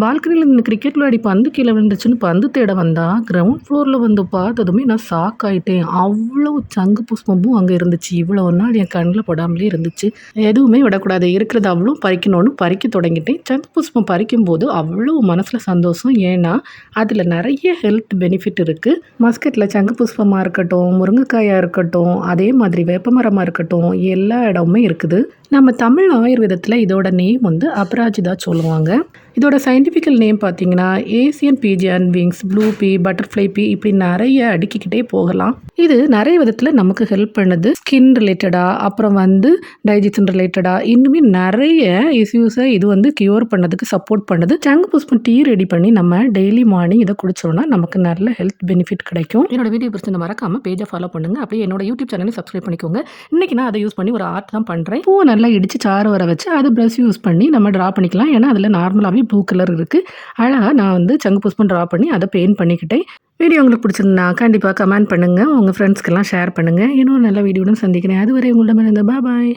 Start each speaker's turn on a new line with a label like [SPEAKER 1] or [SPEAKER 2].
[SPEAKER 1] பால்கனியில் இந்த கிரிக்கெட் விளையாடி பந்து கீழே விழுந்துச்சுன்னு பந்து தேட வந்தால் கிரவுண்ட் ஃப்ளோரில் வந்து பார்த்ததுமே நான் ஷாக் ஆயிட்டேன். அவ்வளோ சங்கு புஷ்பமும் அங்கே இருந்துச்சு. இவ்வளோ நாள் என் கண்ணில் படாமலே இருந்துச்சு. எதுவுமே விடக்கூடாது. இருக்கிறது அவ்வளோ பறிக்கணும்னு பறிக்க தொடங்கிட்டேன். சங்கு புஷ்பம் பறிக்கும் போது அவ்வளோ மனசில் சந்தோஷம். ஏன்னா அதில் நிறைய ஹெல்த் பெனிஃபிட் இருக்குது மஸ்கட்டில் சங்கு புஷ்பமாக இருக்கட்டும் முருங்கைக்காயாக இருக்கட்டும் அதே மாதிரி வேப்பமரமாக இருக்கட்டும் எல்லா இடமுமே இருக்குது. நம்ம தமிழ் ஆயுர்வேதத்தில் இதோட நேம் வந்து அபராஜிதா சொல்லுவாங்க. இதோட சயின்டிஃபிக்கல் நேம் பார்த்தீங்கன்னா Asian pigeon wings blue pea butterfly pea இப்படி நிறைய அடுக்கிக்கிட்டே போகலாம். இது நிறைய விதத்தில் நமக்கு ஹெல்ப் பண்ணுது. ஸ்கின் ரிலேட்டடாக அப்புறம் வந்து டைஜஷன் ரிலேட்டடாக இன்னுமே நிறைய இஷ்யூஸை இது வந்து கியூர் பண்ணதுக்கு சப்போர்ட் பண்ணுது. சங்கு புஷ்பம் டீ ரெடி பண்ணி நம்ம டெய்லி மார்னிங் இதை குடிச்சோம்னா நமக்கு நல்ல ஹெல்த் பெனிஃபிட் கிடைக்கும். என்னோட வீடியோ பிடிச்சி மறக்காமல் பேஜை ஃபாலோ பண்ணுங்க. அப்படியே என்னோட யூடியூப் சேனலையும் சப்ஸ்கிரைப் பண்ணிக்கோங்க. இன்னைக்கு நான் அதை யூஸ் பண்ணி ஒரு ஆர்ட் தான் பண்ணுறேன் பூ நல்ல இடித்து சாறு வர வச்சு அது ப்ரஷ் யூஸ் பண்ணி நம்ம ட்ரா பண்ணிக்கலாம். ஏன்னா அதில் நார்மலாகவே ப்ளூ கலர் இருக்குது அழகாக நான் வந்து சங்கு புஷ்பம் ட்ரா பண்ணி அதை பெயிண்ட் பண்ணிக்கிட்டேன். வீடியோ உங்களுக்கு பிடிச்சிருந்தா கண்டிப்பாக கமெண்ட் பண்ணுங்கள் உங்கள் ஃப்ரெண்ட்ஸ்க்கெல்லாம் ஷேர் பண்ணுங்கள் இன்னும் நல்ல வீடியோடன் சந்திக்கிறேன். அதுவரை உங்களிடமிருந்து பாய்